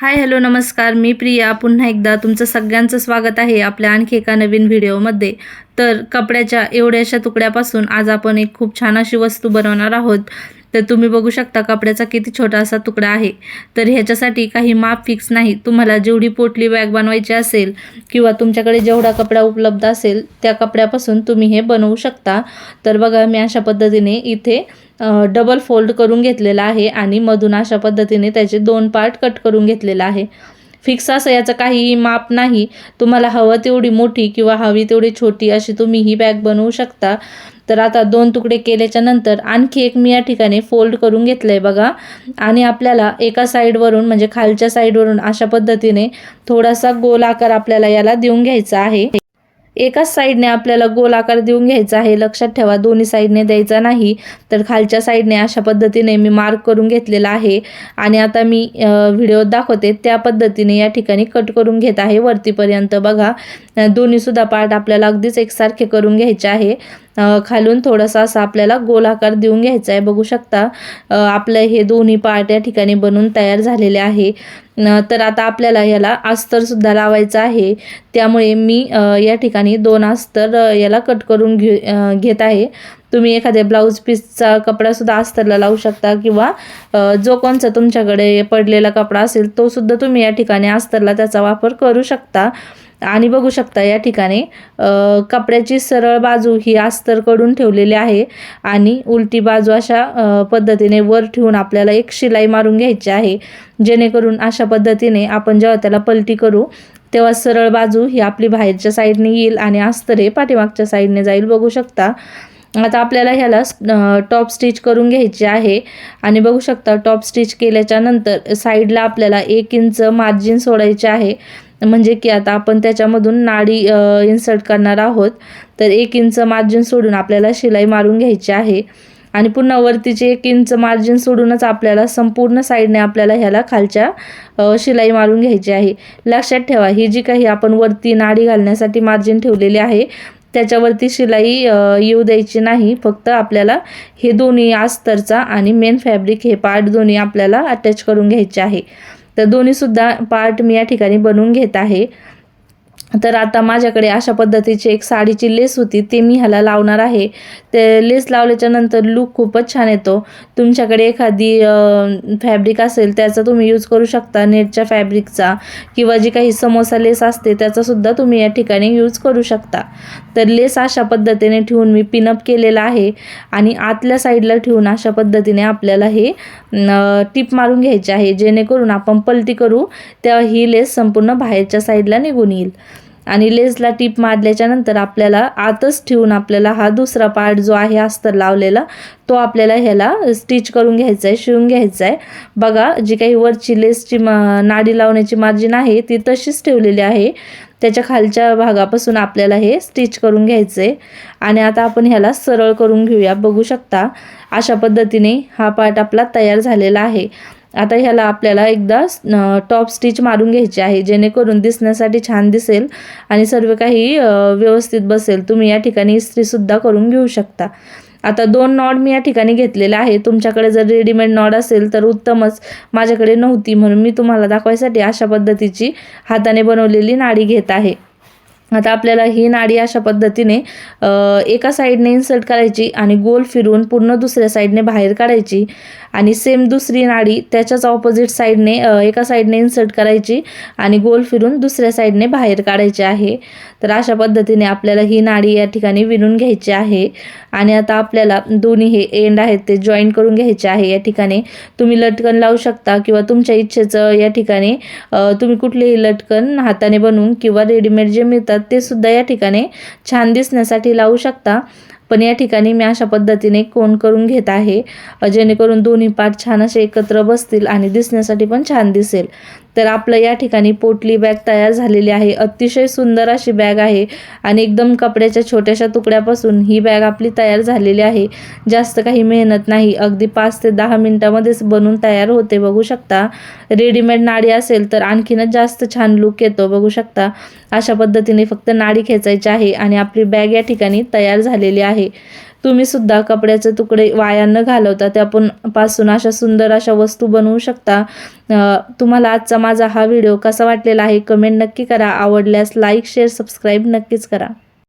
Hi hello नमस्कार. मी प्रिया. पुन्हा एकदा तुमचं सगळ्यांचं स्वागत आहे आपल्या आणखी एका नवीन व्हिडिओमध्ये. तर कपड्याच्या एवढ्याशा तुकड्यापासून आज आपण एक खूप छान अशी वस्तू बनवणार आहोत. तर तुम्ही बघू शकता कपड्याचा किती छोटा असा तुकडा आहे. तर ह्याच्यासाठी काही माप फिक्स नाही. तुम्हाला जेवढी पोटली बॅग बनवायची असेल किंवा तुमच्याकडे जेवढा कपडा उपलब्ध असेल त्या कपड्यापासून तुम्ही हे बनवू शकता. तर बघा मी अशा पद्धतीने इथे डबल फोल्ड करून घेतलेला आहे आणि मधून अशा पद्धतीने त्याचे दोन पार्ट कट करून घेतलेला आहे. फिक्स असं याचं काहीही माप नाही. तुम्हाला हवं तेवढी मोठी किंवा हवी तेवढी छोटी अशी तुम्ही ही बॅग बनवू शकता. तर आता दोन तुकडे केल्याच्यानंतर आणखी एक मी या ठिकाणी फोल्ड करून घेतलं आहे बघा. आणि आपल्याला एका साईडवरून म्हणजे खालच्या साईडवरून अशा पद्धतीने थोडासा गोल आकार आपल्याला याला देऊन घ्यायचा आहे. एकाच साईडने आपल्याला गोल आकार देऊन घ्यायचा आहे. लक्षात ठेवा दोन्ही साईडने द्यायचा नाही तर खालच्या साईडने अशा पद्धतीने मी मार्क करून घेतलेला आहे. आणि आता मी व्हिडिओ दाखवते त्या पद्धतीने या ठिकाणी कट करून घेत आहे. वरतीपर्यंत बघा दोन्हीसुद्धा पार्ट आपल्याला अगदीच एकसारखे करून घ्यायचे आहे. खालून थोडासा असा आपल्याला गोल आकार देऊन घ्यायचा आहे. बघू शकता आपलं हे दोन्ही पार्ट या ठिकाणी बनून तयार झालेले आहे. न तर आता आपल्याला याला अस्तरसुद्धा लावायचं आहे. त्यामुळे मी या ठिकाणी दोन अस्तर याला कट करून घे घेत आहे. तुम्ही एखाद्या ब्लाऊज पीसचा कपडासुद्धा अस्तरला लावू शकता किंवा जो कोणचा तुमच्याकडे पडलेला कपडा असेल तो सुद्धा तुम्ही या ठिकाणी अस्तरला त्याचा वापर करू शकता. आणि बघू शकता या ठिकाणी कपड्याची सरळ बाजू ही अस्तरकडून ठेवलेली आहे आणि उलटी बाजू अशा पद्धतीने वर ठेवून आपल्याला एक शिलाई मारून घ्यायची आहे. जेणेकरून अशा पद्धतीने आपण जेव्हा त्याला पलटी करू तेव्हा सरळ बाजू ही आपली बाहेरच्या साईडने येईल आणि अस्तर हे पाठीमागच्या साईडने जाईल. बघू शकता आता आपल्याला ह्याला टॉप स्टिच करून घ्यायची आहे आणि बघू शकता टॉप स्टिच केल्याच्यानंतर साईडला आपल्याला एक इंच मार्जिन सोडायचे आहे. म्हणजे की आता आपण त्याच्यामधून नाडी इन्सर्ट करणार आहोत. तर एक इंच मार्जिन सोडून आपल्याला शिलाई मारून घ्यायची आहे. आणि पुन्हा वरतीचे एक इंच मार्जिन सोडूनच आपल्याला संपूर्ण साईडने आपल्याला ह्याला खालच्या शिलाई मारून घ्यायची आहे. लक्षात ठेवा ही जी काही आपण वरती नाडी घालण्यासाठी मार्जिन ठेवलेली आहे त्याच्यावरती शिलाई येऊ द्यायची नाही. फक्त आपल्याला हे दोन्ही आस्तरचा आणि मेन फॅब्रिक हे पार्ट दोन्ही आपल्याला अटॅच करून घ्यायचे आहे. तर दोन्हीसुद्धा पार्ट मी या ठिकाणी बनवून घेत आहे. तर आता माझ्याकडे अशा पद्धतीची एक साडीची लेस होती ते मी ह्याला लावणार आहे. ते लेस लावल्याच्या नंतर लूक खूपच छान येतो. तुमच्याकडे एखादी फॅब्रिक असेल त्याचा तुम्ही यूज करू शकता नेटच्या फॅब्रिकचा किंवा जी काही समोसा लेस असते त्याचासुद्धा तुम्ही या ठिकाणी यूज करू शकता. तर लेस अशा पद्धतीने ठेवून मी पिनअप केलेला आहे आणि आतल्या साईडला ठेवून अशा पद्धतीने आपल्याला हे टिप मारून घ्यायचे आहे जेणेकरून आपण पलटी करू तेव्हा ही लेस संपूर्ण बाहेरच्या साईडला निघून येईल. आणि लेसला टीप मारल्याच्या नंतर आपल्याला आतच ठेवून आपल्याला हा दुसरा पार्ट जो आहे अस्तर लावलेला तो आपल्याला ह्याला स्टिच करून घ्यायचा आहे शिवून घ्यायचा आहे बघा जी काही वरची लेसची नाडी लावण्याची मार्जिन आहे ती तशीच ठेवलेली आहे. त्याच्या खालच्या भागापासून आपल्याला हे स्टिच करून घ्यायचं आहे आणि आता आपण ह्याला सरळ करून घेऊया बघू शकता. अशा पद्धतीने हा पार्ट आपला तयार झालेला आहे. आता ह्याला आपल्याला एकदा टॉप स्टिच मारून घ्यायची आहे जेणेकरून दिसण्यासाठी छान दिसेल आणि सर्व काही व्यवस्थित बसेल. तुम्ही या ठिकाणी इस्त्रीसुद्धा करून घेऊ शकता. आता दोन नॉड मी या ठिकाणी घेतलेले आहे. तुमच्याकडे जर रेडीमेड नॉड असेल तर उत्तमच. माझ्याकडे नव्हती म्हणून मी तुम्हाला दाखवायसाठी अशा पद्धतीची हाताने बनवलेली नाडी घेत आहे. आता आपल्याला ही नाडी अशा पद्धतीने एका साईडने इन्सर्ट करायची आणि गोल फिरून पूर्ण दुसऱ्या साईडने बाहेर काढायची. आणि सेम दुसरी नाडी त्याच्याच ऑपोजिट साईडने एका साईडने इन्सर्ट करायची आणि गोल फिरून दुसऱ्या साईडने बाहेर काढायची आहे. तर अशा पद्धतीने आपल्याला ही नाडी या ठिकाणी विणून घ्यायची आहे. आणि आता आपल्याला दोन्ही हे एंड आहेत ते जॉईन करून घ्यायचे आहे या ठिकाणी. तुम्ही लटकन लावू शकता किंवा तुमच्या इच्छेचं या ठिकाणी तुम्ही कुठलेही लटकन हाताने बनवून किंवा रेडीमेड जे मिळतात ते सुद्धा या ठिकाणी छान दिसण्यासाठी लावू शकता. पण या ठिकाणी मी अशा पद्धतीने कोण करून घेत आहे जेणेकरून दोन्ही पार्ट छान असे एकत्र बसतील आणि दिसण्यासाठी पण छान दिसेल. तर आपलं या ठिकाणी पोटली बॅग तयार झालेली आहे. अतिशय सुंदर अशी बॅग आहे आणि एकदम कपड्याच्या छोट्याशा तुकड्यापासून ही बॅग आपली तयार झालेली आहे. जास्त काही मेहनत नाही. अगदी पाच ते दहा मिनटामध्येच बनून तयार होते बघू शकता. रेडीमेड नाडी असेल तर आणखीनच जास्त छान लुक येतो बघू शकता. अशा पद्धतीने फक्त नाडी खेचायची आहे आणि आपली बॅग या ठिकाणी तयार झालेली आहे. तुम्ही सुद्धा कपड्याचे तुकडे वाया न घालवता त्यापणपासून अशा सुंदर अशा वस्तू बनवू शकता. तुम्हाला आजचा माझा हा व्हिडिओ कसा वाटलेला आहे कमेंट नक्की करा. आवडल्यास लाईक शेअर सबस्क्राईब नक्कीच करा.